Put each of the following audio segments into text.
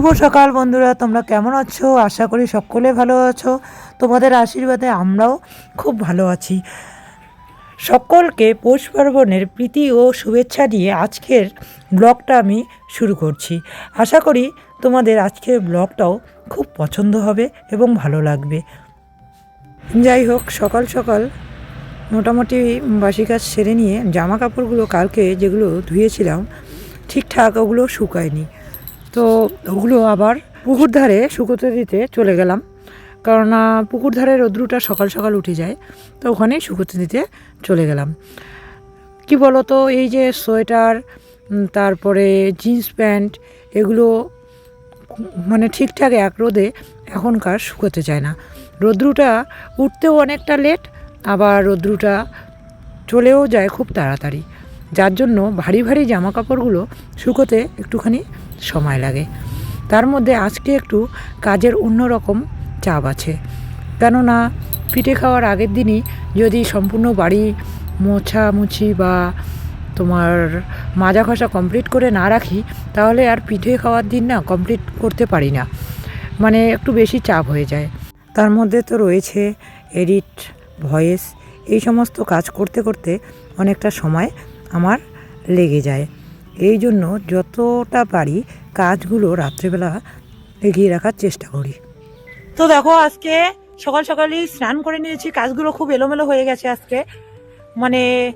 শুভ সকাল বন্ধুরা, তোমরা কেমন আছো? আশা করি সকলে ভালো আছো। তোমাদের আশীর্বাদে আমরাও খুব ভালো আছি। সকলকে পৌষ পার্বণের প্রীতি ও শুভেচ্ছা দিয়ে আজকের ব্লগটা আমি শুরু করছি। আশা করি তোমাদের আজকের ব্লগটাও খুব পছন্দ হবে এবং ভালো লাগবে। যাই হোক, সকাল সকাল মোটামুটি বাসি কাজ সেরে নিয়ে জামা কাপড়গুলো কালকে যেগুলো ধুয়েছিলাম, ঠিকঠাক ওগুলো শুকায়নি। তো ওগুলো আবার পুকুর ধারে শুকোতে দিতে চলে গেলাম। কারণ পুকুর ধারে রৌদ্রুটা সকাল সকাল উঠে যায়, তো ওখানেই শুকোতে দিতে চলে গেলাম। কি বলো তো এই যে সোয়েটার তারপরে জিন্স প্যান্ট, এগুলো মানে ঠিকঠাক এক রোদে এখনকার শুকোতে চায় না। রৌদ্রুটা উঠতেও অনেকটা লেট আবার রৌদ্রুটা চলেও যায় খুব তাড়াতাড়ি। যার জন্য ভারী ভারী জামা কাপড়গুলো শুকোতে একটুখানি সময় লাগে। তার মধ্যে আজকে একটু কাজের অন্যরকম চাপ আছে। কেননা পিঠে খাওয়ার আগের দিনই যদি সম্পূর্ণ বাড়ি মোছামুছি বা তোমার মাজা ঘষা কমপ্লিট করে না রাখি, তাহলে আর পিঠে খাওয়ার দিন না কমপ্লিট করতে পারি না। মানে একটু বেশি চাপ হয়ে যায়। তার মধ্যে তো রয়েছে এডিট ভয়েস এই সমস্ত কাজ করতে করতে অনেকটা সময় আমার লেগে যায়। এই জন্য যতটা পারি কাজগুলো রাত্রেবেলা এগিয়ে রাখার চেষ্টা করি। তো দেখো, আজকে সকাল সকালই স্নান করে নিয়েছি। কাজগুলো খুব এলোমেলো হয়ে গেছে আজকে। মানে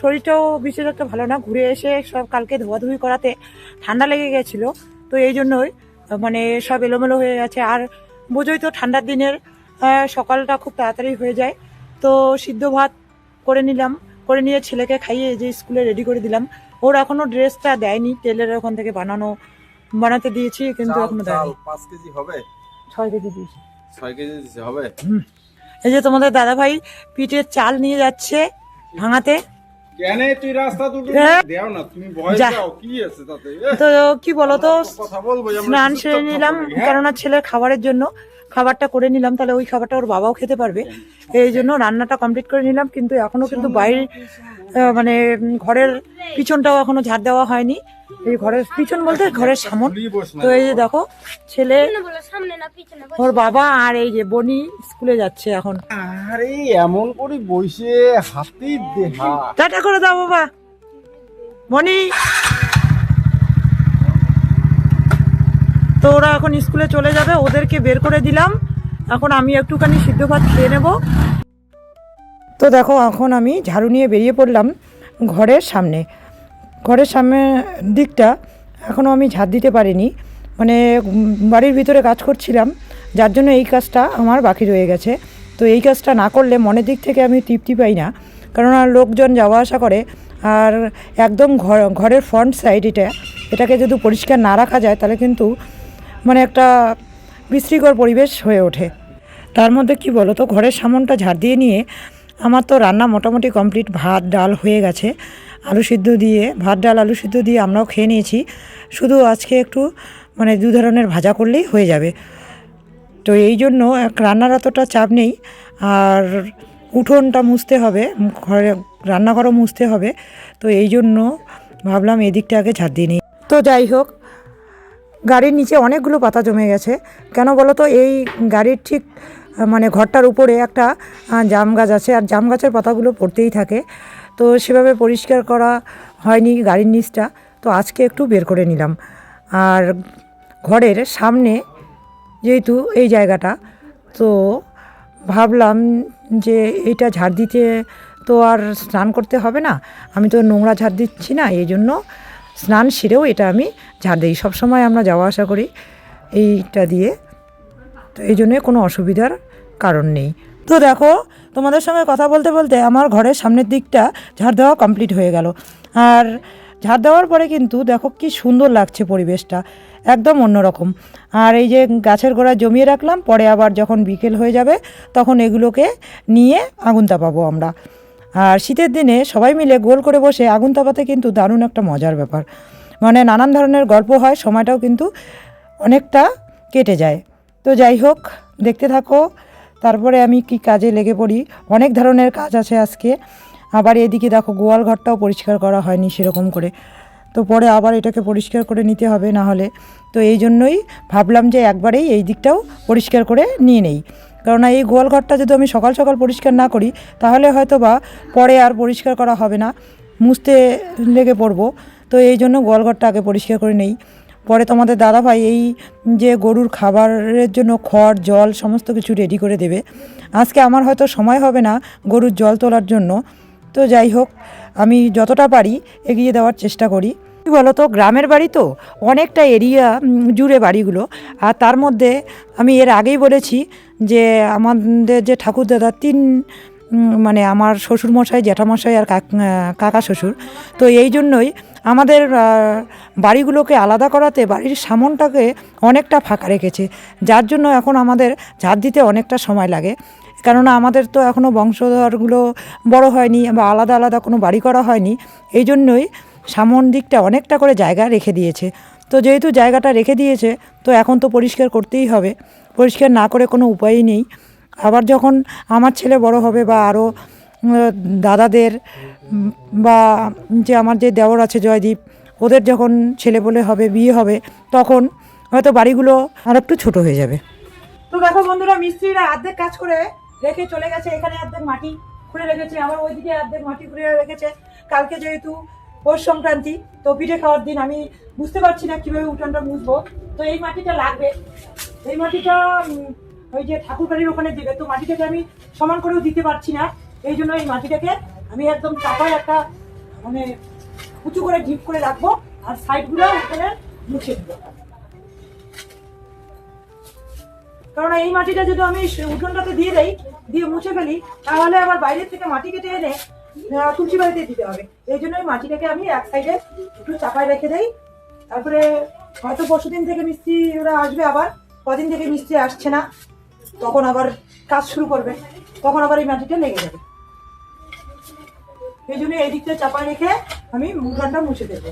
শরীরটাও বিশেষ একটা ভালো না। ঘুরে এসে সব কালকে ধোয়াধুয়ি করাতে ঠান্ডা লেগে গেছিল। তো এই জন্যই মানে সব এলোমেলো হয়ে গেছে। আর বোঝোই তো ঠান্ডার দিনের সকালটা খুব তাড়াতাড়ি হয়ে যায়। তো সিদ্ধ ভাত করে নিলাম। করে নিয়ে ছেলেকে খাইয়ে যে স্কুলে রেডি করে দিলাম। ওর এখনও ড্রেসটা দেয়নি টেলের ওখান থেকে বানানো বানাতে দিয়েছি কিন্তু এখনও দেয়নি। পাঁচ কেজি হবে? ছয় কেজি দিয়েছি। ছয় কেজি দিতে হবে? এই যে তোমাদের দাদা ভাই পিঠের চাল নিয়ে যাচ্ছে ভাঙাতে। কেন তুই রাস্তা দুটো। দেও না? তুমি ভয়। যাও কি আছে তাতে? তো কি বলতো কথা বলব যে আমরা স্নান সেরে নিলাম হ্যাঁ? কেননা ছেলের খাবারের জন্য খাবারটা করে নিলাম তাহলে ওই খাবারটা ওর বাবাও খেতে পারবে। এই জন্য রান্নাটা কমপ্লিট করে নিলাম কিন্তু এখনও কিন্তু বাইরে মানে ঘরের পিছনটাও এখনও ঝাড় দেওয়া হয়নি। এই ঘরের পিছন বলতে ঘরের সামন। তো এই যে দেখো ছেলে বলো সামনে না পিছনে বলো। ওর বাবা আর এই যে বনি স্কুলে যাচ্ছে এখন। আরে এমন করে বসে হাতি দেহা। টাটা করে দাও বাবা। বনি তো ওরা এখন স্কুলে চলে যাবে ওদেরকে বের করে দিলাম। এখন আমি একটুখানি সিদ্ধ ভাত খেয়ে নেব। তো দেখো, এখন আমি ঝাড়ু নিয়ে বেরিয়ে পড়লাম ঘরের সামনে। ঘরের সামনে দিকটা এখনও আমি ঝাড় দিতে পারিনি। মানে বাড়ির ভিতরে কাজ করছিলাম, যার জন্য এই কাজটা আমার বাকি রয়ে গেছে। তো এই কাজটা না করলে মনের দিক থেকে আমি তৃপ্তি পাই না। কেননা লোকজন যাওয়া আসা করে, আর একদম ঘর, ঘরের ফ্রন্ট সাইড এটা, এটাকে যদি পরিষ্কার না রাখা যায়, তাহলে কিন্তু মানে একটা বিশৃঙ্খল পরিবেশ হয়ে ওঠে। তার মধ্যে কি বলো তো ঘরের সামনটা ঝাড় দিয়ে নিয়ে আমার তো রান্না মোটামুটি কমপ্লিট, ভাত, ডাল হয়ে গেছে। আলু সিদ্ধ দিয়ে, ভাত, ডাল, আলু সিদ্ধ দিয়ে আমরাও খেয়ে নিয়েছি। শুধু আজকে একটু মানে দু ধরনের ভাজা করলেই হয়ে যাবে। তো এই জন্য রান্নার অতটা চাপ নেই। আর উঠোনটা মুছতে হবে, ঘরে রান্নাঘরও মুছতে হবে। তো এই জন্য ভাবলাম এদিকটা আগে ঝাড় দিয়ে নিই। তো যাই হোক, গাড়ির নিচে অনেকগুলো পাতা জমে গেছে। কেন বলো তো, এই গাড়ির ঠিক মানে ঘরটার উপরে একটা জাম গাছ আছে আর জাম গাছের পাতাগুলো পড়তেই থাকে। তো সেভাবে পরিষ্কার করা হয়নি গাড়ির নিচটা। তো আজকে একটু বের করে নিলাম। আর ঘরের সামনে যেহেতু এই জায়গাটা, তো ভাবলাম যে এইটা ঝাড় দিতে তো আর স্নান করতে হবে না। আমি তো নোংরা ঝাড় দিচ্ছি না, এই জন্য স্নান সেরেও এটা আমি ঝাড় দিই। সবসময় আমরা যাওয়া আসা করি এইটা দিয়ে। তো এই জন্যে কোনো অসুবিধার কারণ নেই। তো দেখো, তোমাদের সঙ্গে কথা বলতে বলতে আমার ঘরের সামনের দিকটা ঝাড় দেওয়া কমপ্লিট হয়ে গেল। আর ঝাড় দেওয়ার পরে কিন্তু দেখো কি সুন্দর লাগছে পরিবেশটা, একদম অন্যরকম। আর এই যে গাছের গোড়া জমিয়ে রাখলাম, পরে আবার যখন বিকেল হয়ে যাবে, তখন এগুলোকে নিয়ে আগুন তাপাবো আমরা। আর শীতের দিনে সবাই মিলে গোল করে বসে আগুন তাপাতে কিন্তু দারুণ একটা মজার ব্যাপার। মানে নানান ধরনের গল্প হয়, সময়টাও কিন্তু অনেকটা কেটে যায়। তো যাই হোক, দেখতে থাকো তারপরে আমি কি কাজে লেগে পড়ি? অনেক ধরনের কাজ আছে আজকে। আবার এদিকে দেখো, গোয়াল ঘরটাও পরিষ্কার করা হয়নি সেরকম করে। তো পরে আবার এটাকে পরিষ্কার করে নিতে হবে না হলে। তো এই জন্যই ভাবলাম যে একবারেই এই দিকটাও পরিষ্কার করে নিয়ে নেই। কেননা এই গোয়াল ঘরটা যদি আমি সকাল সকাল পরিষ্কার না করি, তাহলে হয়তো বা পরে আর পরিষ্কার করা হবে না। মুছতে লেগে পড়ব। তো এই জন্য গোয়াল ঘরটা আগে পরিষ্কার করে নেই। পরে তোমাদের দাদাভাই এই যে গরুর খাবারের জন্য খড়, জল সমস্ত কিছু রেডি করে দেবে। আজকে আমার হয়তো সময় হবে না গরুর জল তোলার জন্য। তো যাই হোক, আমি যতটা পারি এগিয়ে দেওয়ার চেষ্টা করি। বলো তো গ্রামের বাড়ি তো অনেকটা এরিয়া জুড়ে বাড়িগুলো। আর তার মধ্যে আমি এর আগেই বলেছি যে আমাদের যে ঠাকুর দাদা, তিন মানে আমার শ্বশুরমশাই, জ্যাঠামশাই আর কাকা শ্বশুর। তো এই জন্যই আমাদের বাড়িগুলোকে আলাদা করাতে বাড়ির সামনটাকে অনেকটা ফাঁকা রেখেছে। যার জন্য এখন আমাদের ঝাড় দিতে অনেকটা সময় লাগে। কেননা আমাদের তো এখনও বংশধরগুলো বড় হয়নি বা আলাদা আলাদা কোনো বাড়ি করা হয়নি। এই জন্যই সামন দিকটা অনেকটা করে জায়গা রেখে দিয়েছে। তো যেহেতু জায়গাটা রেখে দিয়েছে, তো এখন তো পরিষ্কার করতেই হবে। পরিষ্কার না করে কোনো উপায়ই নেই। আবার যখন আমার ছেলে বড় হবে বা আরও দাদাদের বা যে আমার যে দেওর আছে জয়দীপ, ওদের যখন ছেলে বলে হবে, বিয়ে হবে, তখন হয়তো বাড়িগুলো আর একটু ছোটো হয়ে যাবে। তো দেখো বন্ধুরা, মিস্ত্রিরা অর্ধেক কাজ করে রেখে চলে গেছে। এখানে অর্ধেক মাটি খুঁড়ে রেখেছে, আবার ওইদিকে অর্ধেক মাটি খুঁড়ে রেখেছে। কালকে যেহেতু পৌষ সংক্রান্তি, তো পিঠে খাওয়ার দিন, আমি বুঝতে পারছি না কীভাবে উঠানটা মুছবো। তো এই মাটিটা লাগবে। এই মাটিটা ওই যে ঠাকুর বাড়ির ওখানে দেবে, তো মাটিটাকে আমি সমান করেও দিতে পারছি না। এই জন্য এই মাটিটাকে আমি একদম চাপায় একটা মানে উঁচু করে ডিপ করে রাখব আর সাইডগুলো ওখানে মুছে দেবো। কারণ এই মাটিটা যদি আমি উঠোনটাতে দিয়ে দেই, দিয়ে মুছে ফেলি, তাহলে আবার বাইরের থেকে মাটি কেটে এনে তুলসী বাড়িতে দিতে হবে। এই জন্য মাটিটাকে আমি এক সাইডে একটু চাপায় রেখে দেই। তারপরে হয়তো পরশুদিন থেকে মিস্ত্রি ওরা আসবে আবার, কদিন থেকে মিস্ত্রি আসছে না, তখন আবার কাজ শুরু করবে, তখন আবার এই মাটিটা লেগে যাবে। এই জন্য এই দিকটা চাপা রেখে আমি মুখানটা মুছে দেবো।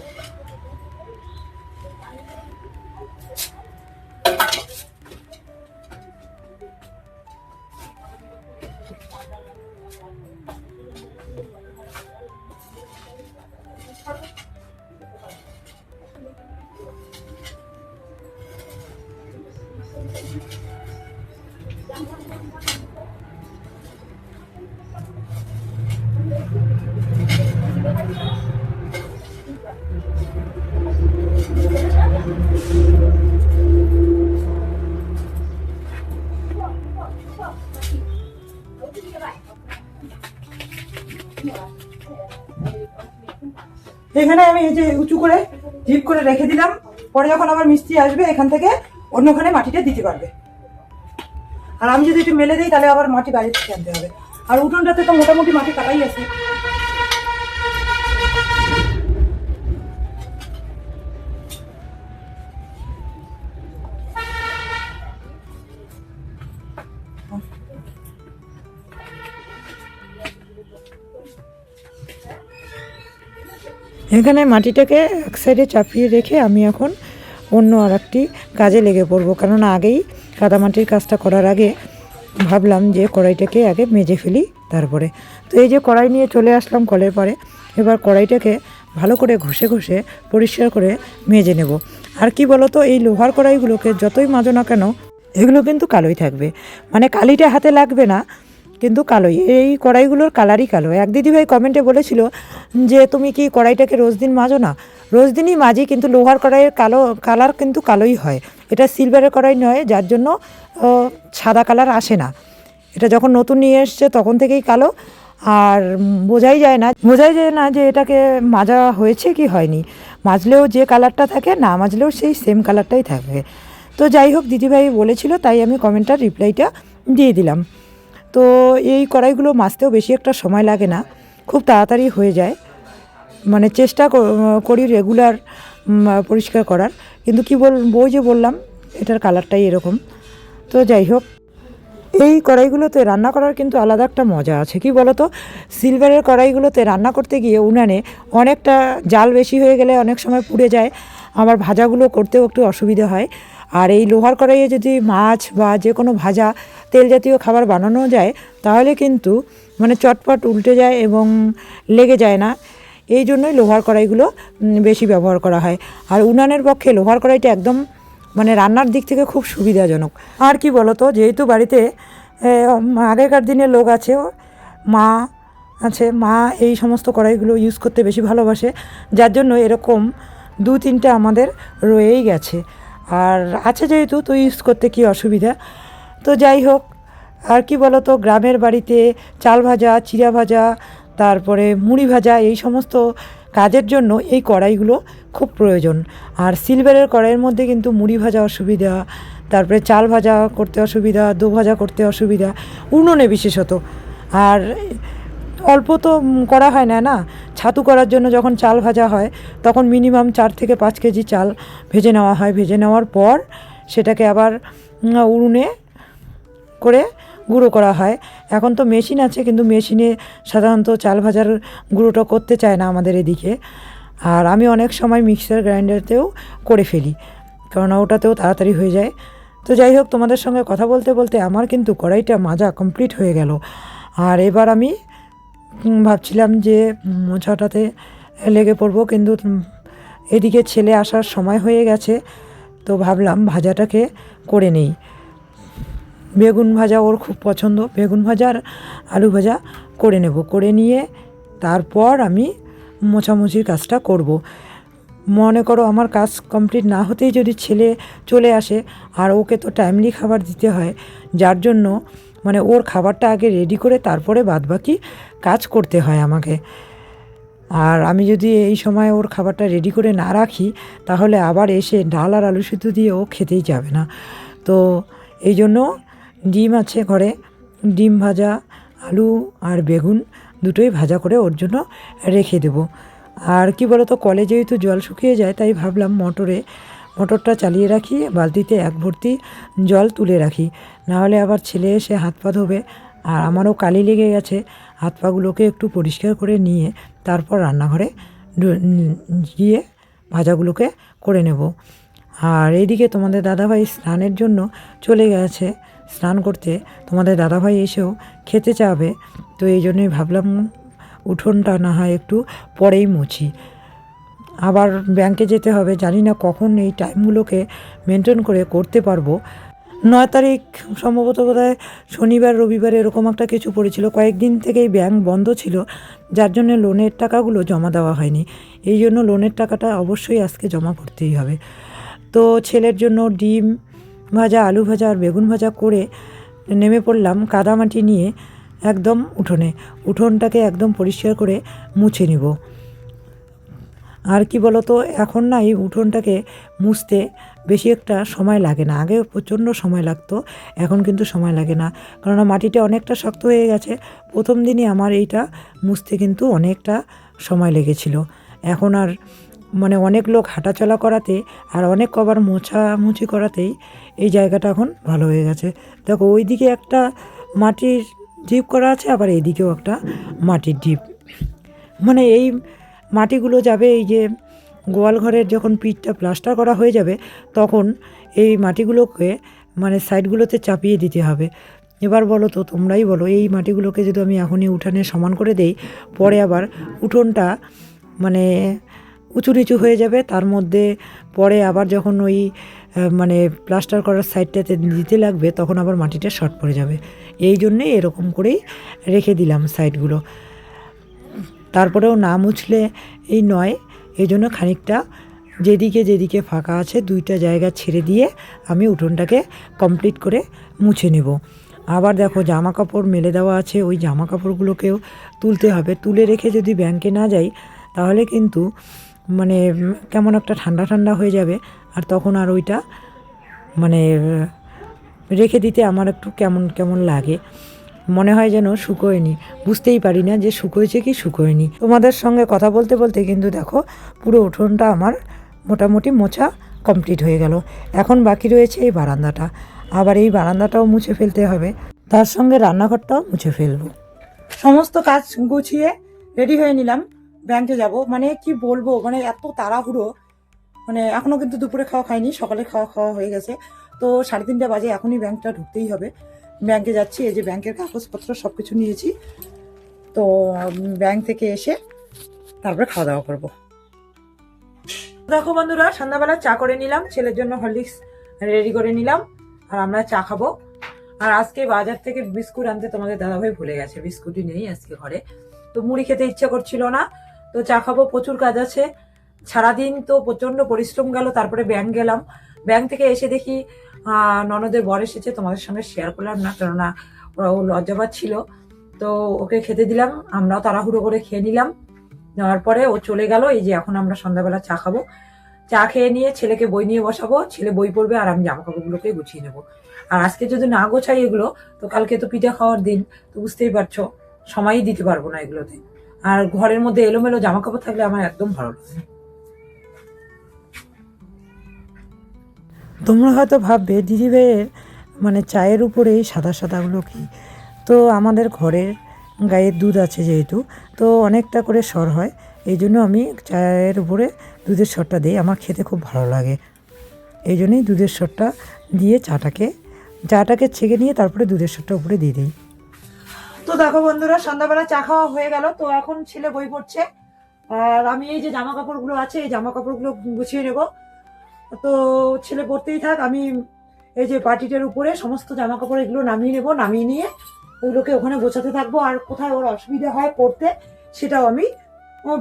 এখানে আমি এই যে উঁচু করে ডিপ করে রেখে দিলাম। পরে যখন আবার মিস্ত্রি আসবে এখান থেকে অন্যখানে মাটিটা দিতে পারবে। আর আমি যদি একটু মেলে দিই, তাহলে আবার মাটি বাড়ি থেকে আনতে হবে। আর উঠোনটাতে তো মোটামুটি মাটি কাটাই আছে। এখানে মাটিটাকে এক সাইডে চাপিয়ে রেখে আমি এখন অন্য আর একটি কাজে লেগে পড়ব। কেননা আগেই কাদামাটির কাজটা করার আগে ভাবলাম যে কড়াইটাকে আগে মেজে ফেলি তারপরে। তো এই যে কড়াই নিয়ে চলে আসলাম কলের পরে, এবার কড়াইটাকে ভালো করে ঘষে ঘষে পরিষ্কার করে মেজে নেব। আর কি বলো তো এই লোহার কড়াইগুলোকে যতই মাজো না কেন, এগুলো কিন্তু কালোই থাকবে। মানে কালিটা হাতে লাগবে না কিন্তু কালোই। এই কড়াইগুলোর কালারই কালো। এক দিদিভাই কমেন্টে বলেছিল যে, তুমি কি কড়াইটাকে রোজ দিন মাজো না? রোজ দিনই মাজি, কিন্তু লোহার কড়াইয়ের কালো, কালার কিন্তু কালোই হয়। এটা সিলভারের কড়াই নয়, যার জন্য সাদা কালার আসে না। এটা যখন নতুন নিয়ে এসছে, তখন থেকেই কালো। আর বোঝাই যায় না, বোঝাই যায় না যে, এটাকে মাজা হয়েছে কি হয়নি। মাজলেও যে কালারটা থাকে, না মাজলেও সেই সেম কালারটাই থাকবে তো যাই হোক, দিদিভাই বলেছিল, তাই আমি কমেন্টার রিপ্লাইটা দিয়ে দিলাম। তো এই কড়াইগুলো মাজতেও বেশি একটা সময় লাগে না, খুব তাড়াতাড়ি হয়ে যায়। মানে চেষ্টা করি রেগুলার পরিষ্কার করার। কিন্তু কি বল, বই যে বললাম, এটার কালারটাই এরকম। তো যাই হোক, এই কড়াইগুলোতে রান্না করার কিন্তু আলাদা একটা মজা আছে। কি বলতো? সিলভারের কড়াইগুলোতে রান্না করতে গিয়ে উনানে অনেকটা জাল বেশি হয়ে গেলে অনেক সময় পুড়ে যায়। আবার ভাজাগুলো করতেও একটু অসুবিধা হয়। আর এই লোহার কড়াইয়ে যদি মাছ বা যে কোনো ভাজা তেল জাতীয় খাবার বানানো যায়, তাহলে কিন্তু মানে চটপট উল্টে যায় এবং লেগে যায় না। এই জন্যই লোহার কড়াইগুলো বেশি ব্যবহার করা হয়। আর উনানের পক্ষে লোহার কড়াইটা একদম মানে রান্নার দিক থেকে খুব সুবিধাজনক। আর কি বলতো, যেহেতু বাড়িতে আগেকার দিনে লোক আছে, মা আছে, মা এই সমস্ত কড়াইগুলো ইউজ করতে বেশি ভালোবাসে। যার জন্য এরকম দু তিনটে আমাদের রয়েই গেছে। আর আছে যেহেতু, তো ইউজ করতে কি অসুবিধা? তো যাই হোক, আর কি বলো তো গ্রামের বাড়িতে চাল ভাজা চিরা ভাজা, তারপরে মুড়ি ভাজা, এই সমস্ত কাজের জন্য এই কড়াইগুলো খুব প্রয়োজন। আর সিলভারের কড়াইয়ের মধ্যে কিন্তু মুড়ি ভাজা অসুবিধা, তারপরে চাল ভাজা করতে অসুবিধা, দো ভাজা করতে অসুবিধা, উনুনে বিশেষত। আর অল্প তো করা হয় না না? ছাতু করার জন্য যখন চাল ভাজা হয়, তখন মিনিমাম চার থেকে পাঁচ কেজি চাল ভেজে নেওয়া হয়। ভেজে নেওয়ার পর সেটাকে আবার উড়ুনে করে গুঁড়ো করা হয়। এখন তো মেশিন আছে, কিন্তু মেশিনে সাধারণত চাল ভাজার গুঁড়োটা করতে চায় না আমাদের এদিকে। আর আমি অনেক সময় মিক্সার গ্রাইন্ডারতেও করে ফেলি, কেননা ওটাতেও তাড়াতাড়ি হয়ে যায়। তো যাই হোক, তোমাদের সঙ্গে কথা বলতে বলতে আমার কিন্তু কড়াইটা মাজা কমপ্লিট হয়ে গেল। আর এবার আমি ভাবছিলাম যে মোছাটাতে লেগে পড়ব, কিন্তু এদিকে ছেলে আসার সময় হয়ে গেছে, তো ভাবলাম ভাজাটাকে করে নেই বেগুন ভাজা ওর খুব পছন্দ, বেগুন ভাজা আর আলু ভাজা করে নেব করে নিয়ে তারপর আমি মোছামুছির কাজটা করব। মনে করো আমার কাজ কমপ্লিট না হতেই যদি ছেলে চলে আসে, আর ওকে তো টাইমলি খাবার দিতে হয়, যার জন্য মানে ওর খাবারটা আগে রেডি করে তারপরে বাদবাকি কাজ করতে হয় আমাকে। আর আমি যদি এই সময় ওর খাবারটা রেডি করে না রাখি, তাহলে আবার এসে ডাল আর আলু সিদ্ধ দিয়ে ও খেতেই যাবে না। তো এই জন্য ডিম আছে ঘরে, ডিম ভাজা, আলু আর বেগুন দুটোই ভাজা করে ওর জন্য রেখে দেবো। আর কি বলতো, কলে যেহেতু জল শুকিয়ে যায়, তাই ভাবলাম মোটরে মোটরটা চালিয়ে রাখি, বালতিতে এক ভর্তি জল তুলে রাখি। নাহলে আবার ছেলে এসে হাত পা ধোবে। আর আমারও কালি লেগে গেছে। হাত পাগুলোকে একটু পরিষ্কার করে নিয়ে তারপর রান্নাঘরে গিয়ে ভাজাগুলোকে করে নেব। আর এইদিকে তোমাদের দাদাভাই স্নানের জন্য চলে গেছে স্নান করতে। তোমাদের দাদাভাই এসেও খেতে চাবে। তো এই জন্যই ভাবলাম উঠোনটা না হয় একটু পরেই মুছি। আবার ব্যাংকে যেতে হবে। জানি না কখন এই টাইমগুলোকে মেনটেন করে করতে পারব। নয় তারিখ সম্ভবত বোধহয় শনিবার, রবিবার এরকম একটা কিছু পড়েছিল। কয়েকদিন থেকেই ব্যাংক বন্ধ ছিল, যার জন্য লোনের টাকাগুলো জমা দেওয়া হয়নি। এই জন্য লোনের টাকাটা অবশ্যই আজকে জমা করতেই হবে। তো ছেলের জন্য ডিম ভাজা, আলু ভাজা আর বেগুন ভাজা করে নেমে পড়লাম কাদামাটি নিয়ে একদম উঠোনে। উঠোনটাকে একদম পরিষ্কার করে মুছে নিব। আর কি বলতো, এখন না এই উঠোনটাকে মুছতে বেশি একটা সময় লাগে না। আগে প্রচণ্ড সময় লাগতো, এখন কিন্তু সময় লাগে না। কারণ মাটিটা অনেকটা শক্ত হয়ে গেছে। প্রথম দিনই আমার এইটা মুছতে কিন্তু অনেকটা সময় লেগেছিল। এখন আর মানে অনেক লোক হাঁটাচলা করাতে আর অনেক কবার মোছামুছি করাতেই এই জায়গাটা এখন ভালো হয়ে গেছে। দেখো, ওইদিকে একটা মাটির ডিপ করা আছে, আবার এইদিকেও একটা মাটির ডিপ মানে এই মাটিগুলো যাবে, এই যে গোয়াল ঘরের যখন পিঠটা প্লাস্টার করা হয়ে যাবে, তখন এই মাটিগুলোকে মানে সাইডগুলোতে চাপিয়ে দিতে হবে। এবার বলো তো, তোমরাই বলো, এই মাটিগুলোকে যদি আমি এখনই উঠানে সমান করে দেই, পরে আবার উঠোনটা মানে উঁচু নিচু হয়ে যাবে, তার মধ্যে পরে আবার যখন ওই মানে প্লাস্টার করার সাইডটাতে দিতে লাগবে, তখন আবার মাটিটা শর্ট পড়ে যাবে। এই জন্যে এরকম করেই রেখে দিলাম সাইডগুলো। তারপরেও না মুছলে এই নয় এই জন্য খানিকটা যেদিকে যেদিকে ফাঁকা আছে দুইটা জায়গা ছেড়ে দিয়ে আমি উঠোনটাকে কমপ্লিট করে মুছে নেব। আবার দেখো জামা কাপড় মেলে দেওয়া আছে, ওই জামা কাপড়গুলোকেও তুলতে হবে। তুলে রেখে যদি ব্যাংকে না যাই, তাহলে কিন্তু মানে কেমন একটা ঠান্ডা ঠান্ডা হয়ে যাবে। আর তখন আর ওইটা মানে রেখে দিতে আমার একটু কেমন কেমন লাগে। মনে হয় যেন শুকোয়নি। বুঝতেই পারি না যে শুকোয়েছে কি শুকোয়নি। তোমাদের সঙ্গে কথা বলতে বলতে কিন্তু দেখো, পুরো উঠোনটা আমার মোটামুটি মোছা কমপ্লিট হয়ে গেল। এখন বাকি রয়েছে এই বারান্দাটা। আবার এই বারান্দাটাও মুছে ফেলতে হবে। তার সঙ্গে রান্নাঘরটাও মুছে ফেলব। সমস্ত কাজ গুছিয়ে রেডি হয়ে নিলাম। ব্যাংকে যাব। মানে কি বলব মানে এত তাড়াহুড়ো। মানে এখনও কিন্তু দুপুরে খাওয়া খাইনি, সকালে খাওয়া খাওয়া হয়ে গেছে। তো সাড়ে তিনটা বাজে এখনই ব্যাংকটা ঢুকতেই হবে। ব্যাংকে যাচ্ছি, এই যে ব্যাংকের কাগজপত্র সব কিছু নিয়েছি। তো ব্যাংক থেকে এসে তারপরে খাওয়া দাওয়া করব। দেখো বন্ধুরা, সন্ধ্যাবেলা চা করে নিলাম, ছেলের জন্য হরলিক্স রেডি করে নিলাম, আর আমরা চা খাব। আর আজকে বাজার থেকে বিস্কুট আনতে তোমাদের দাদাভাই ভুলে গেছে, বিস্কুটই নেই আজকে ঘরে। তো মুড়ি খেতে ইচ্ছা করছিল না, তো চা খাব, প্রচুর কাজ আছে। সারাদিন তো প্রচণ্ড পরিশ্রম গেল, তারপরে ব্যাংক গেলাম। ব্যাংক থেকে এসে দেখি ননদের বর এসেছে, তোমাদের সঙ্গে শেয়ার করলাম না, কেননা ওরা ও লজ্জাবাদ ছিল। তো ওকে খেতে দিলাম, আমরাও তাড়াহুড়ো করে খেয়ে নিলাম। নেওয়ার পরে ও চলে গেল, এই যে এখন আমরা সন্ধ্যাবেলা চা খাব। চা খেয়ে নিয়ে ছেলেকে বই নিয়ে বসাবো, ছেলে বই পড়বে আর আমি জামা কাপড়গুলোকে গুছিয়ে নেব। আর আজকে যদি না গোছাই এগুলো, তো কালকে তো পিঠা খাওয়ার দিন, তো বুঝতেই পারছ, সময়ই দিতে পারব না এগুলোতে। আর ঘরের মধ্যে এলোমেলো জামা কাপড় থাকলে আমার একদম ভালো লাগে তোমরা হয়তো ভাববে দিদিভাইয়ের মানে চায়ের উপরে এই সাদা সাদাগুলো কি? তো আমাদের ঘরের গায়ের দুধ আছে যেহেতু, তো অনেকটা করে সর হয়। এই জন্য আমি চায়ের উপরে দুধের সরটা দিই। আমার খেতে খুব ভালো লাগে। এই জন্যই দুধের সরটা দিয়ে চাটাকে চাটাকে ছেঁকে নিয়ে তারপরে দুধের সরটা উপরে দিয়ে দিই। তো দেখো বন্ধুরা, সন্ধ্যাবেলা চা খাওয়া হয়ে গেল। তো এখন ছেলে বই পড়ছে। আর আমি এই যে জামা কাপড়গুলো আছে, এই জামা কাপড়গুলো গুছিয়ে নেব। তো ছেলে পড়তেই থাক, আমি এই যে পাটিটার উপরে সমস্ত জামা কাপড় এগুলো নামিয়ে নেব, নামিয়ে নিয়ে ওগুলোকে ওখানে গোছাতে থাকব, আর কোথায় ওর অসুবিধা হয় পড়তে সেটাও আমি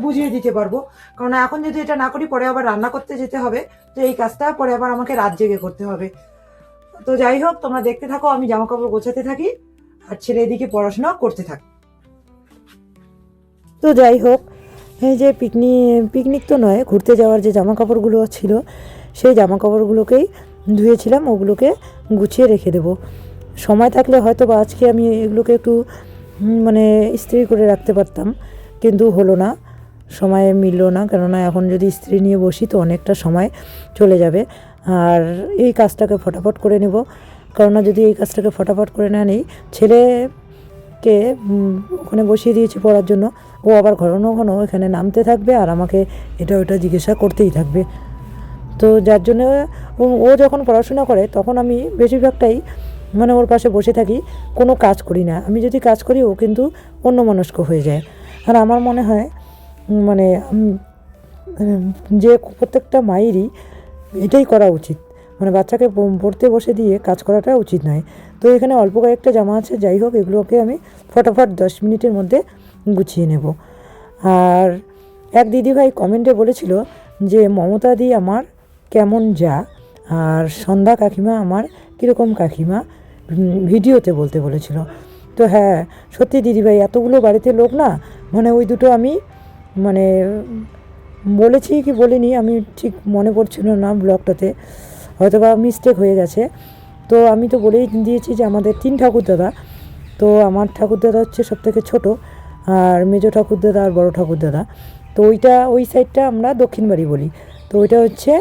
বুঝিয়ে দিতে পারব। কারণ এখন যদি এটা না করি, পরে আবার রান্না করতে যেতে হবে, তো এই কাজটা পরে আবার আমাকে রাত জেগে করতে হবে। তো যাই হোক, তোমরা দেখতে থাকো, আমি জামা কাপড় গোছাতে থাকি, আর ছেলে এদিকে পড়াশোনা করতে থাক। তো যাই হোক, এই যে পিকনিক পিকনিক তো নয়, ঘুরতে যাওয়ার যে জামা কাপড়গুলো ছিল সেই জামা কাপড়গুলোকেই ধুয়েছিলাম, ওগুলোকে গুছিয়ে রেখে দেবো। সময় থাকলে হয়তো বা আজকে আমি এগুলোকে একটু মানে ইস্ত্রি করে রাখতে পারতাম, কিন্তু হলো না, সময় মিললো না, কেননা এখন যদি ইস্ত্রি নিয়ে বসি তো অনেকটা সময় চলে যাবে। আর এই কাজটাকে ফটাফট করে নেব, কেননা যদি এই কাজটাকে ফটাফট করে না নেই, ছেলেকে ওখানে বসিয়ে দিয়েছি পড়ার জন্য, ও আবার ঘন ঘন এখানে নামতে থাকবে আর আমাকে এটা ওটা জিজ্ঞাসা করতেই থাকবে। তো যার জন্য ও- যখন পড়াশোনা করে, তখন আমি বেশিরভাগটাই মানে ওর পাশে বসে থাকি, কোনো কাজ করি না। আমি যদি কাজ করি, ও কিন্তু অন্যমনস্ক হয়ে যায়। আর আমার মনে হয় মানে যে প্রত্যেকটা মায়েরই এটাই করা উচিত। মানে বাচ্চাকে পড়তে বসে দিয়ে কাজ করাটা উচিত নয়। তো এখানে অল্প কয়েকটা জামা আছে, যাই হোক, এগুলোকে আমি ফটাফট দশ মিনিটের মধ্যে গুছিয়ে নেব। আর এক দিদিভাই কমেন্টে বলেছিল যে, মমতা দি আমার কেমন যা, আর সন্ধ্যা কাকিমা আমার কীরকম কাকিমা ভিডিওতে বলতে বলেছিল। তো হ্যাঁ সত্যি দিদিভাই, এতগুলো বাড়িতে লোক না মানে ওই দুটো আমি মানে বলেছি কি বলিনি, আমি ঠিক মনে পড়ছিল না ব্লগটাতে হয়তো বা মিস্টেক হয়ে গেছে। তো আমি তো বলেই দিয়েছি যে আমাদের তিন ঠাকুর দাদা, তো আমার ঠাকুর দাদা হচ্ছে সব থেকে ছোটো, আর মেজো ঠাকুর দাদা আর বড় ঠাকুর দাদা। তো ওইটা, ওই সাইডটা আমরা দক্ষিণ বাড়ি বলি। তো ওইটা হচ্ছে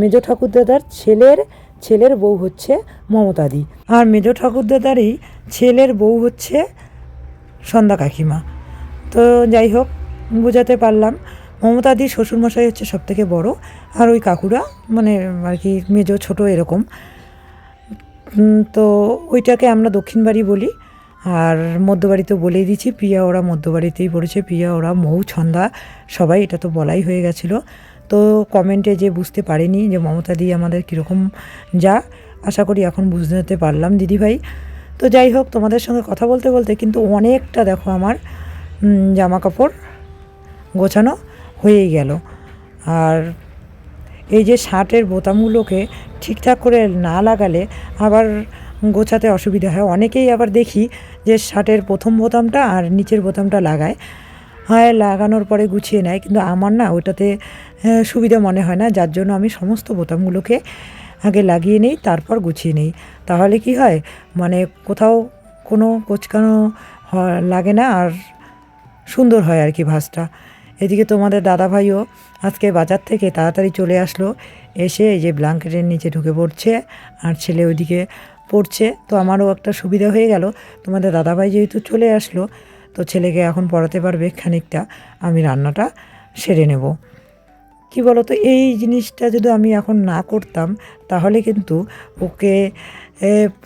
মেজো ঠাকুর দাদার ছেলের ছেলের বউ হচ্ছে মমতাদি। আর মেজো ঠাকুর দাদারই ছেলের বউ হচ্ছে সন্ধ্যা কাকিমা। তো যাই হোক, বোঝাতে পারলাম মমতাদির শ্বশুরমশাই হচ্ছে সব থেকে বড়, আর ওই কাকুরা মানে আর কি মেজো ছোট এরকম। তো ওইটাকে আমরা দক্ষিণ বাড়ি বলি, আর মধ্যবাড়ি তো বলেই দিচ্ছি, প্রিয়া ওরা মধ্যবাড়িতেই পড়েছে, প্রিয়া ওরা মৌ ছন্দা, সবাই এটা তো বলাই হয়ে গেছিল। তো কমেন্টে যে বুঝতে পারিনি যে মমতা দি আমাদের কীরকম যা, আশা করি এখন বুঝতে পারলাম দিদিভাই। তো যাই হোক, তোমাদের সঙ্গে কথা বলতে বলতে কিন্তু অনেকটা দেখো আমার জামা কাপড় গোছানো হয়েই গেল। আর এই যে শার্টের বোতামগুলোকে ঠিকঠাক করে না লাগালে আবার গোছাতে অসুবিধা হয়। অনেকেই আবার দেখি যে শার্টের প্রথম বোতামটা আর নিচের বোতামটা লাগায়। হয়, লাগানোর পরে গুছিয়ে নেয়। কিন্তু আমার না ওটাতে সুবিধা মনে হয় না। যার জন্য আমি সমস্ত বোতামগুলোকে আগে লাগিয়ে নেই, তারপর গুছিয়ে নেই। তাহলে কি হয় মানে কোথাও কোনো কোচকানো লাগে না আর সুন্দর হয় আর কি ভাঁজটা। এদিকে তোমাদের দাদাভাইও আজকে বাজার থেকে তাড়াতাড়ি চলে আসলো। এসে এই যে ব্ল্যাঙ্কেটের নিচে ঢুকে পড়ছে আর ছেলে ওইদিকে পড়ছে। তো আমারও একটা সুবিধা হয়ে গেল। তোমাদের দাদাভাই যেহেতু চলে আসলো তো ছেলেকে এখন পড়াতে পারবে খানিকটা, আমি রান্নাটা সেরে নেব। কি বলো তো এই জিনিসটা যদি আমি এখন না করতাম, তাহলে কিন্তু ওকে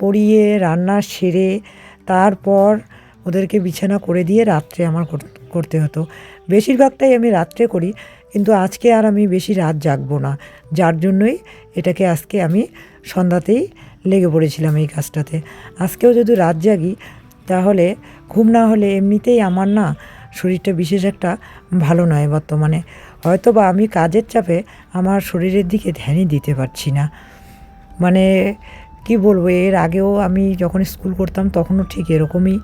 পড়িয়ে, রান্না সেরে, তারপর ওদেরকে বিছানা করে দিয়ে রাত্রে আমার করতে হতো। বেশিরভাগটাই আমি রাত্রে করি, কিন্তু আজকে আর আমি বেশি রাত জাগবো না। যার জন্যই এটাকে আজকে আমি সন্ধ্যাতেই লেগে পড়েছিলাম এই কাজটাতে। আজকেও যদি রাত জাগি তাহলে ঘুম না হলে এমনিতেই আমার না শরীরটা বিশেষ একটা ভালো নয় বর্তমানে। হয়তো বা আমি কাজের চাপে আমার শরীরের দিকে ধ্যানই দিতে পারছি না। মানে কি বলব, এর আগেও আমি যখন স্কুল করতাম তখনও ঠিক এরকমই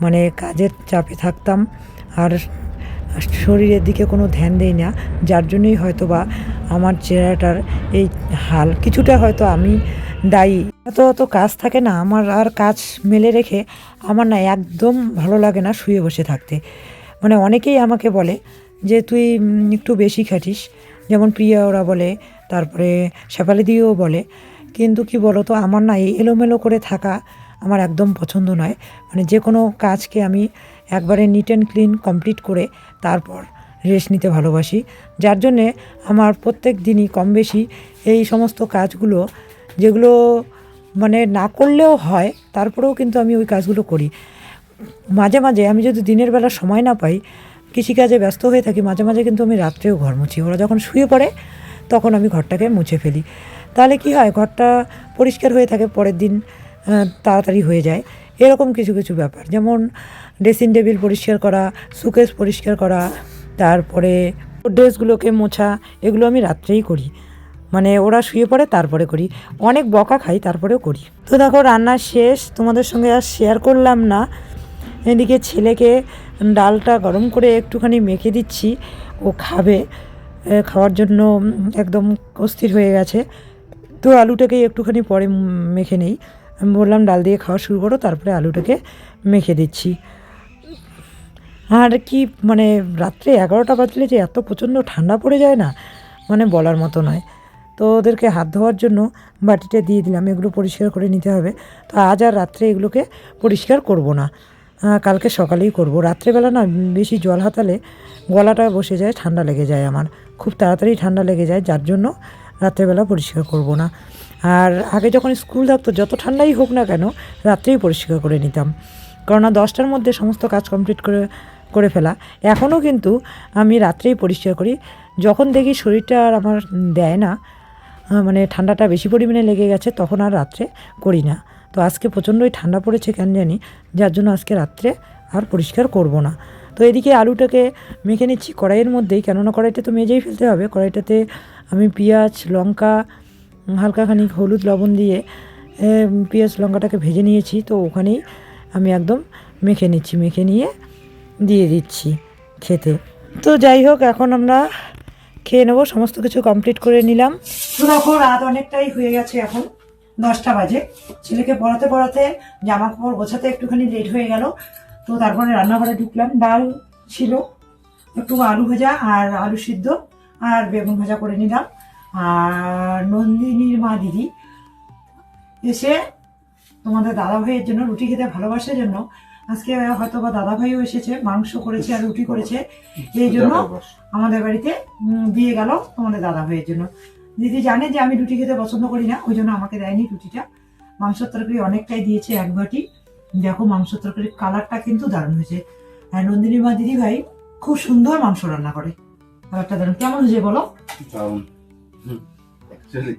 মানে কাজের চাপে থাকতাম। আর শরীরের দিকে কোনো ধ্যান দেই না, যার জন্যই হয়তো বা আমার চেহারাটার এই হাল কিছুটা হয়তো আমি দায়ী। এত অত কাজ থাকে না, আমার আর কাজ মেলে রেখে আমার না একদম ভালো লাগে না শুয়ে বসে থাকতে। মানে অনেকেই আমাকে বলে যে, তুই একটু বেশি খাটিস। যেমন প্রিয়া ওরা বলে, তারপরে শেফালি দিও বলে। কিন্তু কি বলো তো আমার না এই এলোমেলো করে থাকা আমার একদম পছন্দ নয়। মানে যে কোনো কাজকে আমি একবারে নিট অ্যান্ড ক্লিন কমপ্লিট করে তারপর রেস্ট নিতে ভালোবাসি। যার জন্যে আমার প্রত্যেক দিনই কম বেশি এই সমস্ত কাজগুলো যেগুলো মানে না করলেও হয়, তারপরেও কিন্তু আমি ওই কাজগুলো করি। মাঝে মাঝে আমি যদি দিনের বেলা সময় না পাই, কৃষিকাজে ব্যস্ত হয়ে থাকি, মাঝে মাঝে কিন্তু আমি রাত্রেও ঘর মুছি। ওরা যখন শুয়ে পড়ে, তখন আমি ঘরটাকে মুছে ফেলি। তাহলে কি হয়, ঘরটা পরিষ্কার হয়ে থাকে, পরের দিন তাড়াতাড়ি হয়ে যায়। এরকম কিছু কিছু ব্যাপার। যেমন ড্রেসিং টেবিল পরিষ্কার করা, সুকেস পরিষ্কার করা, তারপরে ড্রেসগুলোকে মোছা, এগুলো আমি রাত্রেই করি। মানে ওরা শুয়ে পড়ে, তারপরে করি। অনেক বকা খাই, তারপরেও করি। তো দেখো, রান্না শেষ, তোমাদের সঙ্গে আর শেয়ার করলাম না। এদিকে ছেলেকে ডালটা গরম করে একটুখানি মেখে দিচ্ছি। ও খাবে। খাওয়ার জন্য একদম অস্থির হয়ে গেছে। তো আলুটাকে একটুখানি পরে মেখে নেই। আমি বললাম, ডাল দিয়ে খাওয়া শুরু করো, তারপরে আলুটাকে মেখে দিচ্ছি। আর কি মানে রাত্রে এগারোটা বাজলে যে এত প্রচণ্ড ঠান্ডা পড়ে যায় না মানে বলার মতো নয়। তো ওদেরকে হাত ধোয়ার জন্য বাটিটা দিয়ে দিলাম, এগুলো পরিষ্কার করে নিতে হবে। তো আজ আর রাত্রে এগুলোকে পরিষ্কার করব না কালকে সকালেই করব। রাত্রেবেলা না বেশি জল হাতালে গলাটা বসে যায়, ঠান্ডা লেগে যায় আমার। খুব তাড়াতাড়ি ঠান্ডা লেগে যায়, যার জন্য রাত্রেবেলা পরিষ্কার করব না। আর আগে যখন স্কুল থাকতো, যত ঠান্ডাই হোক না কেন, রাত্রেই পরিষ্কার করে নিতাম। কেননা দশটার মধ্যে সমস্ত কাজ কমপ্লিট করে করে ফেলা। এখনও কিন্তু আমি রাত্রেই পরিষ্কার করি। যখন দেখি শরীরটা আর আমার দেয় না মানে ঠান্ডাটা বেশি পরিমাণে লেগে গেছে তখন আর রাত্রে করি না। তো আজকে প্রচণ্ডই ঠান্ডা পড়েছে কেন জানি যার জন্য আজকে রাত্রে আর পরিষ্কার করব না। তো এদিকে আলুটাকে মেখে নিচ্ছি কড়াইয়ের মধ্যেই কেননা কড়াইটা তো মেজেই ফেলতে হবে। কড়াইটাতে আমি পেঁয়াজ লঙ্কা উম, হালকা খানিক হলুদ লবণ দিয়ে পেঁয়াজ লঙ্কাটাকে ভেজে নিয়েছি। তো ওখানেই আমি একদম মেখে নিচ্ছি। মেখে নিয়ে দিয়ে দিচ্ছি খেতে। তো যাই হোক, এখন আমরা খেয়ে নেব। সমস্ত কিছু কমপ্লিট করে নিলাম। দেখো, রাত অনেকটাই হয়ে গেছে এখন, দশটা বাজে। ছেলেকে পড়াতে পড়াতে জামা কাপড় গোছাতে একটুখানি লেট হয়ে গেল। তো তারপরে রান্নাঘরে ঢুকলাম। ডাল ছিল, একটু আলু ভাজা আর আলু সিদ্ধ আর বেগুন ভাজা করে নিলাম। আর নন্দিনীর মা দিদি এসে তোমাদের দাদা ভাইয়ের জন্য রুটি খেতে ভালোবাসার জন্য আজকে হয়তো বা দাদা ভাইও এসেছে মাংস করেছে আর রুটি করেছে। এই জন্য আমাদের বাড়িতে দিয়ে গেল তোমাদের দাদা ভাইয়ের জন্য। দিদি জানে যে আমি রুটি খেতে পছন্দ করি না ওই জন্য আমাকে দেয়নি রুটিটা। মাংসের তরকারি অনেকটাই দিয়েছে এক বাটি। দেখো মাংসের তরকারির কালারটা কিন্তু দারুণ হয়েছে। আর নন্দিনী মা দিদি ভাই খুব সুন্দর মাংস রান্না করে। কালারটা দারুণ। কেমন হয়েছে বলো? দারুণ।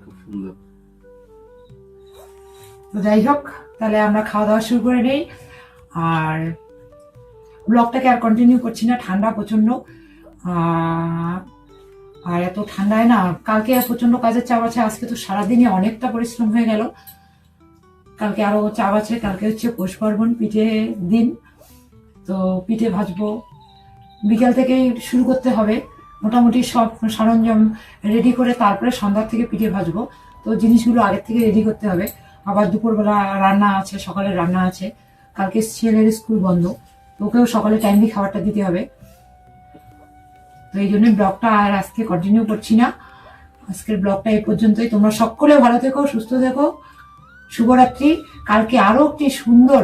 খুব সুন্দর। তো যাই হোক তাহলে আমরা খাওয়া দাওয়া শুরু করে নেই। আর ব্লগটাকে আর কন্টিনিউ করছি না, ঠান্ডা প্রচণ্ড। আর এত ঠান্ডায় না, কালকে আর প্রচণ্ড কাজের চাপ আছে, আজকে তো সারাদিনই অনেকটা পরিশ্রম হয়ে গেল। কালকে আরও চাপ আছে, কালকে হচ্ছে পৌষ পার্বণ, পিঠে দিন। তো পিঠে ভাজবো। বিকেল থেকেই শুরু করতে হবে। মোটামুটি সব সরঞ্জাম রেডি করে তারপরে সন্ধ্যার থেকে পিঠে ভাজবো। তো জিনিসগুলো আগের থেকে রেডি করতে হবে। আবার দুপুরবেলা রান্না আছে সকালে রান্না আছে। কালকে ছেলের স্কুল বন্ধ। ওকেও সকালে টাইমলি খাবারটা দিতে হবে। তো এই জন্য ব্লগটা আর আজকে কন্টিনিউ করছি না। আজকের ব্লগটা এই পর্যন্তই। তোমরা সকলে ভালো থেকো, সুস্থ থেকো। শুভরাত্রি। কালকে আরও একটি সুন্দর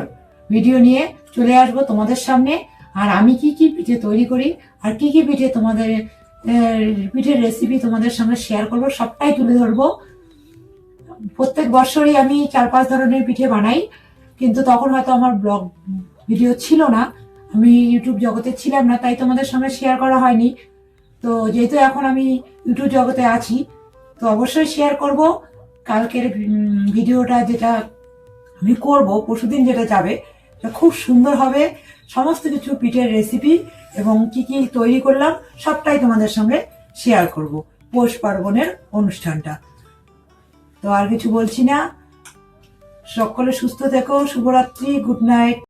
ভিডিও নিয়ে চলে আসব তোমাদের সামনে। আর আমি কি কি পিঠে তৈরি করি, আর কি কি পিঠে তোমাদের পিঠের রেসিপি তোমাদের সঙ্গে শেয়ার করব, সবটাই তুলে ধরবো। প্রত্যেক বছরই আমি চার পাঁচ ধরনের পিঠে বানাই। কিন্তু তখন হয়তো আমার ব্লগ ভিডিও ছিল না। আমি ইউটিউব জগতে ছিলাম না, তাই তোমাদের সঙ্গে শেয়ার করা হয়নি। তো যেহেতু এখন আমি ইউটিউব জগতে আছি, তো অবশ্যই শেয়ার করব। কালকের ভিডিওটা যেটা আমি করব, পরশুদিন যেটা যাবে খুব সুন্দর হবে। সমস্ত কিছু পিঠের রেসিপি এবং কি কি তৈরি করলাম, সবটাই তোমাদের সঙ্গে শেয়ার করব। পৌষ পার্বণের অনুষ্ঠানটা। তো আর কিছু বলছি না। সকলে সুস্থ থেকো শুভরাত্রি গুড নাইট।